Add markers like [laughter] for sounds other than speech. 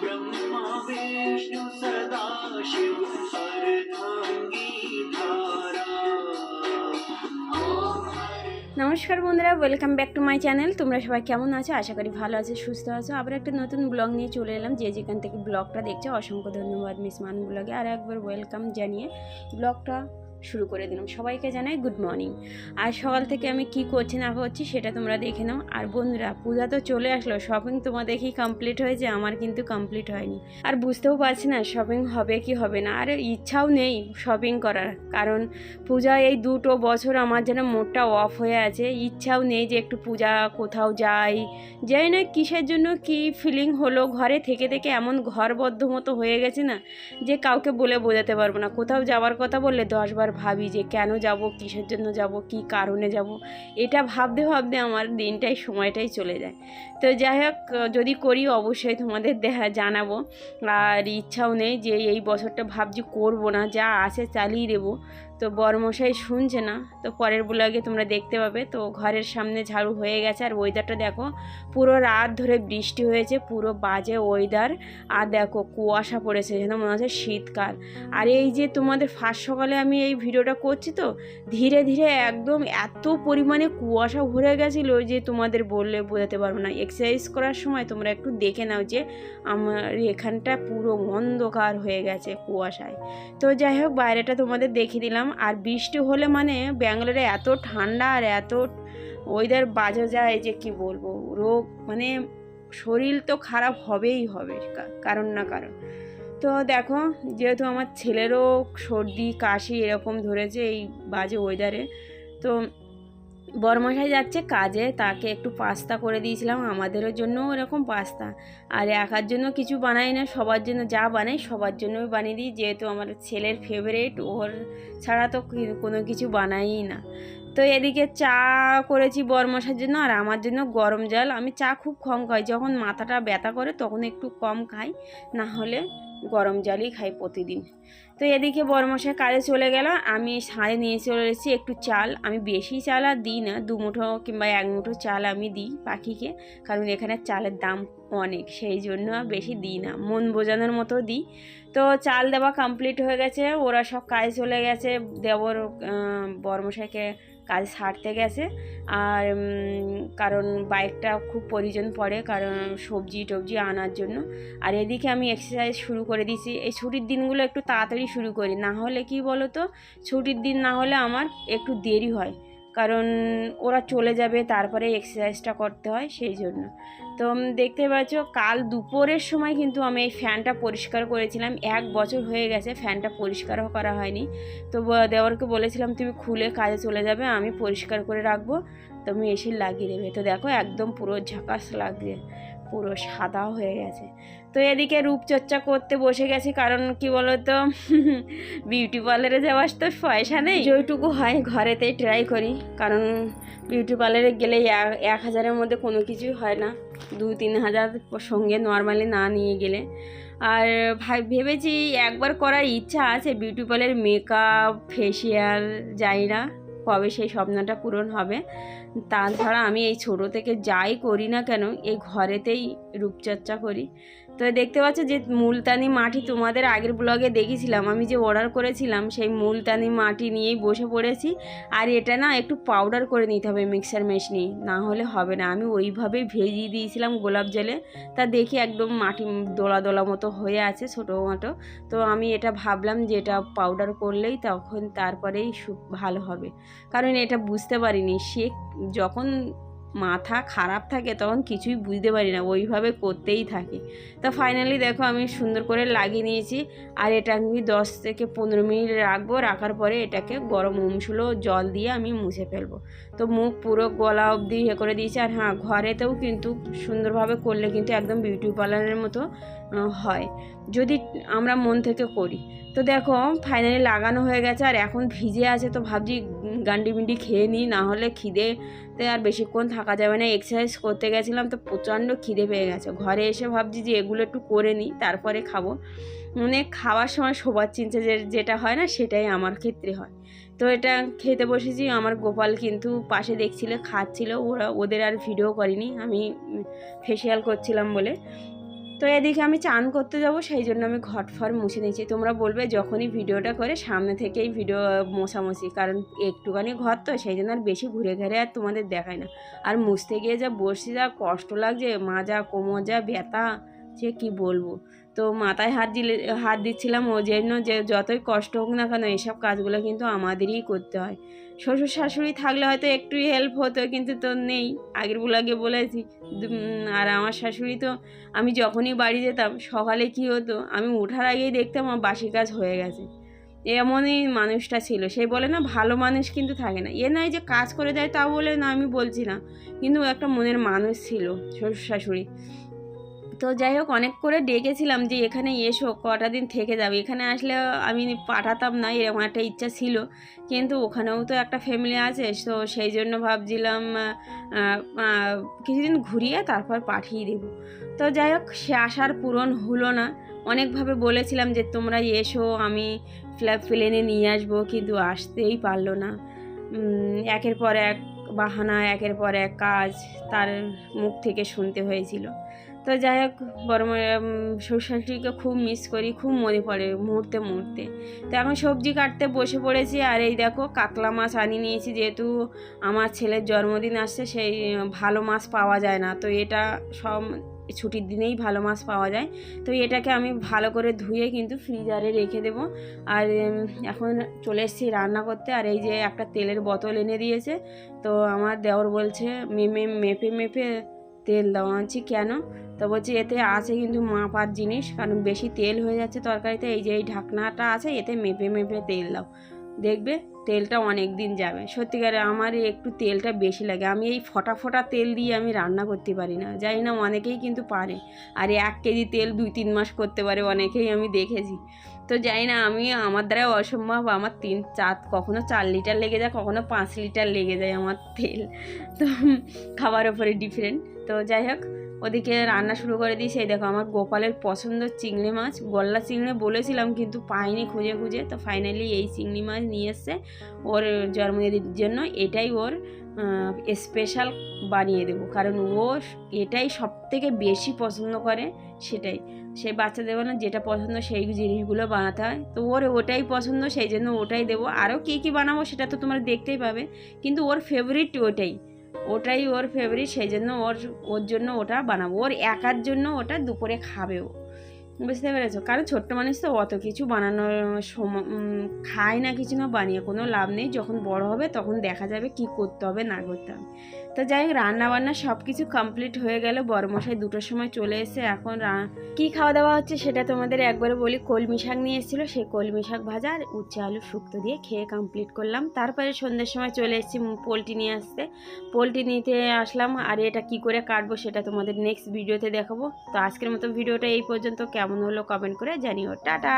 ब्रह्मा विष्णु सदा शिव নমস্কার বন্ধুরা welcome back to my channel তোমরা সবাই কেমন আছো? আশা করি ভালো আছো, সুস্থ আছো। আবার একটা নতুন ব্লগ নিয়ে চলে এলাম, যে যেখান থেকে ব্লগটা দেখছ, অসংখ্য ধন্যবাদ মিস মান ব্লগে আর একবার ওয়েলকাম জানিয়ে ব্লগটা শুরু করে দিলাম। সবাইকে জানাই গুড মর্নিং আর সকাল থেকে আমি কি করছি না করছি সেটা তোমরা দেখে নাও। আর বন্ধুরা, পূজা তো চলে আসলো শপিং তোমাদের কি কমপ্লিট হয়েছে, আমার কিন্তু কমপ্লিট হয়নি। আর বুঝতেও পারছি না শপিং হবে কি হবে না। আর ইচ্ছাও নেই শপিং করার, কারণ পূজা এই দুটো বছর আমার যেন মোডটা অফ হয়ে আছে। ইচ্ছাও নেই যে একটু পূজা কোথাও যাই। যাই না কিসের জন্য কি ফিলিং হলো, ঘরে থেকে থেকে এমন ঘরবদ্ধ মতো হয়ে গেছে না যে কাউকে বলে বোঝাতে পারব না। কোথাও যাওয়ার কথা বললে দশবার ভাবি যে কেন যাব, কিসের জন্য যাব, কি কারণে যাব, এটা ভাবতে ভাবতে আমার দিনটাই, সময়টাই চলে যায়। তো যাই হোক, যদি করি অবশ্যই তোমাদের দেখা, জানাব। আর ইচ্ছাও নেই যে এই বছরটা ভাবছি করব না, যা আছে চালিয়ে দেবো। তো বরমশাই শুনছে না, তো পরের ব্লগে তোমরা দেখতে পাবে। তো ঘরের সামনে ঝাড়ু হয়ে গেছে, আর ওয়েদারটা দেখো, পুরো রাত ধরে বৃষ্টি হয়েছে, পুরো বাজে ওয়েদার আর দেখো, কুয়াশা পড়েছে, যেন মনে হচ্ছে শীতকাল। আর এই যে তোমাদের ফার্স্ট সকালে আমি এই ভিডিওটা করছি তো, ধীরে ধীরে একদম এত পরিমাণে কুয়াশা ভরে গেছিল যে তোমাদের বললে বোঝাতে পারব না। এক্সারসাইজ করার সময় তোমরা একটু দেখে নাও যে আমার এখানটা পুরো অন্ধকার হয়ে গেছে কুয়াশায়। তো যাই হোক, বাইরেটা তোমাদের দেখিয়ে দিলাম। আর বৃষ্টি হলে মানে ব্যাঙ্গালোরে এত ঠান্ডা আর এত ওয়েদার বাজে যায় যে কি বলব? রোগ মানে শরীর তো খারাপ হবেই হবে কারণ না কারণ। তো দেখো, যেহেতু আমার ছেলেরও সর্দি, কাশি এরকম ধরেছে এই বাজে ওয়েদারে তো বরমশাই যাচ্ছে কাজে, তাকে একটু পাস্তা করে দিয়েছিলাম, আমাদেরও জন্য এরকম পাস্তা আর একার জন্য কিছু বানাই না, সবার জন্য যা বানাই সবার জন্যই বানিয়ে দিই, যেহেতু আমার ছেলের ফেভারিট ওর ছাড়া তো কোনো কিছু বানাই না। তো এদিকে চা করেছি বরমশার জন্য, আর আমার জন্য গরম জল, আমি চা খুব কম খাই, যখন মাথাটা ব্যথা করে তখন একটু কম খাই, না হলে গরম জলই খাই প্রতিদিন। তো এদিকে বরমশাই কাজে চলে গেল, আমি সাড়ে নিয়ে চলে এসেছি একটু চাল। আমি বেশি চাল আর দিই না, দু মুঠো কিংবা এক মুঠো চাল আমি দিই পাখিকে, কারণ এখানে চালের দাম অনেক, সেই জন্য বেশি দিই না, মন বোঝানোর মতো দিই। তো চাল দেওয়া কমপ্লিট হয়ে গেছে, ওরা সব কাজে চলে গেছে, দেবর বরমশাইকে কাজ সারতে গেছে। আর কারণ বাইকটা খুব প্রয়োজন পড়ে, কারণ সবজি টবজি আনার জন্য। আর এদিকে আমি এক্সারসাইজ শুরু করে দিয়েছি এই ছুটির দিনগুলো একটু তাড়াতাড়ি শুরু করি। না হলে কি বলো তো ছুটির দিন না হলে আমার একটু দেরি হয়। কারণ ওরা চলে যাবে, তারপরে এক্সারসাইজটা করতে হয়, সেই জন্য। তো দেখতে পাচ্ছ, কাল দুপুরের সময় কিন্তু আমি এই ফ্যানটা পরিষ্কার করেছিলাম। এক বছর হয়ে গেছে ফ্যানটা পরিষ্কারও করা হয়নি। তো দেওরকে বলেছিলাম, তুমি খুলে কাজে চলে যাবে, আমি পরিষ্কার করে রাখব। তুমি এসে লাগিয়ে দেবে। তো দেখো, একদম পুরো ঝাকাস লাগছে। পুরো সাদা হয়ে গেছে। তো এদিকে রূপচর্চা করতে বসে গেছি, কারণ কি বলতো? [laughs] বিউটি পার্লারে যাওয়ার তো পয়সা নেই। যেটুকু হয় ঘরেতেই ট্রাই করি, কারণ বিউটি পার্লারে গেলে এক- হাজারের মধ্যে কোনো কিছুই হয় না। দু, তিন হাজার সঙ্গে নর্মালি না নিয়ে গেলে। আর ভাই, ভেবেছি একবার করার ইচ্ছা আছে, বিউটি পার্লার মেকআপ ফেসিয়াল যাই না কবে সেই স্বপ্নটা পূরণ হবে। তাছাড়া আমি এই ছোটো থেকে যাই করি না কেন, এই ঘরেতেই রূপচর্চা করি। তো দেখতে পাচ্ছ যে মুলতানি মাটি তোমাদের আগের ব্লগে দেখেছিলাম আমি যে অর্ডার করেছিলাম, সেই মুলতানি মাটি নিয়েই বসে পড়েছি। আর এটা না একটু পাউডার করে নিতে হবে মিক্সার মেশিনে না হলে হবে না। আমি ওইভাবেই ভেজিয়ে দিয়েছিলাম গোলাপ জলে। তা দেখি একদম মাটি দোলা দোলা মতো হয়ে আছে ছোটো মতো তো আমি এটা ভাবলাম যে এটা পাউডার করলেই তখন তারপরেই ভালো হবে। কারণ এটা বুঝতে পারিনি। সে যখন মাথা খারাপ থাকে তখন কিছুই বুঝতে পারি না, ওইভাবে করতেই থাকে। তা ফাইনালি দেখো আমি সুন্দর করে লাগিয়ে নিয়েছি, আর এটা আমি দশ থেকে পনেরো মিনিট রাখব, রাখার পরে এটাকে গরম উমসুলো জল দিয়ে আমি মুছে ফেলব। তো মুখ পুরো গলা অবধি ইয়ে করে দিয়েছি, আর হ্যাঁ ঘরেতেও কিন্তু সুন্দরভাবে করলে কিন্তু একদম বিউটি পার্লারের মতো হয়। যদি আমরা মন থেকে করি। তো দেখো ফাইনালি লাগানো হয়ে গেছে আর এখন ভিজে আছে তো ভাবছি গান্ডি মিন্ডি খেয়ে নিই, না হলে খিদেতে আর বেশিক্ষণ থাকা যাবে না। এক্সারসাইজ করতে গেছিলাম তো প্রচণ্ড খিদে পেয়ে গেছে। ঘরে এসে ভাবছি যে এগুলো একটু করে নিই, তারপরে খাব। মানে খাওয়ার সময় শোবার চিনছে যে, যেটা হয় না, সেটাই আমার ক্ষেত্রে হয়। তো এটা খেতে বসেছি, আমার গোপাল কিন্তু পাশে দেখছিল, খাচ্ছিল, ওরা, ওদের আর ভিডিও করিনি, আমি ফেসিয়াল করছিলাম বলে। তো এদিকে আমি চান করতে যাব, সেই জন্য আমি ঘট ফর মুছে নিয়েছি। তোমরা বলবে যখনই ভিডিওটা করে সামনে থেকেই ভিডিও মোছামুছি, কারণ একটুখানি ঘর তো, সেই জন্য আর বেশি ঘুরে ঘেরে আর তোমাদের দেখায় না। আর মুছতে গিয়ে যা বসছি, যা কষ্ট লাগছে, মাজা, কোমর, যা ব্যথা সে কি বলব? তো মাথায় হাত দিলে, হাত দিচ্ছিলাম ও জন্য যে যতই কষ্ট হোক না কেন এইসব কাজগুলো কিন্তু আমাদেরই করতে হয়। শ্বশুর শাশুড়ি থাকলে হয়তো একটু হেল্প হতো কিন্তু তো নেই। আগের বুলাগে বলেছি আর আমার শাশুড়ি তো আমি যখনই বাড়ি যেতাম সকালে কি হতো? আমি ওঠার আগেই দেখতাম আমার বাসি কাজ হয়ে গেছে। এমনই মানুষটা ছিল। সে বলে, না, ভালো মানুষ কিন্তু থাকে না। এ নয় যে কাজ করে যায় তা বলে না, আমি বলছি না। কিন্তু একটা মনের মানুষ ছিল শ্বশুর শাশুড়ি। তো যাই হোক, অনেক করে ডেকেছিলাম যে এখানে এসো, কটা দিন থেকে যাবে। এখানে আসলে আমি পাঠাতাম না, এরকম একটা ইচ্ছা ছিল। কিন্তু ওখানেও তো একটা ফ্যামিলি আছে, তো সেই জন্য ভাবছিলাম কিছুদিন ঘুরিয়ে তারপর পাঠিয়ে দেবো। তো যাই হোক, সে আসার পূরণ হলো না। অনেকভাবে বলেছিলাম যে তোমরা এসো, আমি প্লেনে নিয়ে আসব, কিন্তু আসতেই পারল না। একের পর এক বাহানা, একের পর এক কাজ তার মুখ থেকে শুনতে হয়েছিল। তো যাই হোক, বড় শ্বশুরশাশুড়িকে খুব মিস করি, খুব মনে পড়ে মুহূর্তে মুহূর্তে। তো এখন সবজি কাটতে বসে পড়েছি, আর এই দেখো কাতলা মাছ আনিয়ে নিয়েছি, যেহেতু আমার ছেলের জন্মদিন আসছে, সেই ভালো মাছ পাওয়া যায় না। তো এটা সব ছুটির দিনেই ভালো মাছ পাওয়া যায়। তো এটাকে আমি ভালো করে ধুয়ে কিন্তু ফ্রিজারে রেখে দেবো। আর এখন চলে এসেছি রান্না করতে, আর এই যে একটা তেলের বোতল এনে দিয়েছে। তো আমার দেওর বলছে, মেমে, মেপে মেপে তেল দেওয়া আনছি কেন? তো বলছি এতে আছে কিন্তু মাপার জিনিস, কারণ বেশি তেল হয়ে যাচ্ছে তরকারিতে, এই যে এই ঢাকনাটা আছে, এতে মেপে মেপে তেল দাও। দেখবে তেলটা অনেক দিন যাবে। সত্যিকারে আমার একটু তেলটা বেশি লাগে। আমি এই ফটা তেল দিয়ে আমি রান্না করতে পারি না। জানি না অনেকেই কিন্তু পারে। আর এক কেজি তেল দুই তিন মাস করতে পারে, অনেকেই আমি দেখেছি। তো জানি না, আমি আমার দ্বারা অসম্ভব। আমার তিন চার, কখনো চার লিটার লেগে যায়, কখনো পাঁচ লিটার লেগে যায় আমার তেল। তো খাবার ওপরে ডিফারেন্ট। তো যাই হোক, ওদিকে রান্না শুরু করে দিই সেই দেখো, আমার গোপালের পছন্দ চিংড়ি মাছ। গল্লা চিংড়ি বলেছিলাম, কিন্তু পাইনি খুঁজে খুঁজে। তো ফাইনালি এই চিংড়ি মাছ নিয়ে এসছে। ওর জন্মদিনের জন্য এটাই ওর স্পেশাল বানিয়ে দেবো। কারণ ও এটাই সব থেকে বেশি পছন্দ করে, সেটাই। সে বাচ্চাদের না, যেটা পছন্দ সেই জিনিসগুলো বানাতে হয়। তো ওর ওটাই পছন্দ, সেই জন্য ওটাই দেবো। আরও কী কী বানাবো সেটা তো তোমরা দেখতেই পাবে। কিন্তু ওর ফেভারিট ওটাই। ওটাই ওর ফেভারিট সেই জন্য ওর ওর জন্য ওটা বানাবো। ওর একার জন্য ওটা দুপুরে খাবেও বুঝতে পেরেছ? কারণ ছোট্ট মানুষ তো অত কিছু বানানোর সময় খায় না কিছু না, বানিয়ে কোনো লাভ নেই। যখন বড় হবে তখন দেখা যাবে কি করতে হবে, না করতে হবে। তো যাই হোক রান্না বান্না সব কিছু কমপ্লিট হয়ে গেল। বড়মশাই দুটোর সময় চলে এসে এখন কি খাওয়া দাওয়া হচ্ছে সেটা তোমাদের একবারে বলি। কলমি শাক নিয়ে এসেছিল, সেই কলমি শাক ভাজা আর উচ্ছে আলু শুক্তো দিয়ে খেয়ে কমপ্লিট করলাম। তারপরে সন্ধ্যের সময় চলে এসেছি পোলট্রি নিয়ে আসতে। পোলট্রি নিতে আসলাম, আর এটা কি করে কাটবো সেটা তোমাদের নেক্সট ভিডিওতে দেখাবো। তো আজকের মতো ভিডিওটা এই পর্যন্ত। কেমন হলো কমেন্ট করে জানিও। টাটা!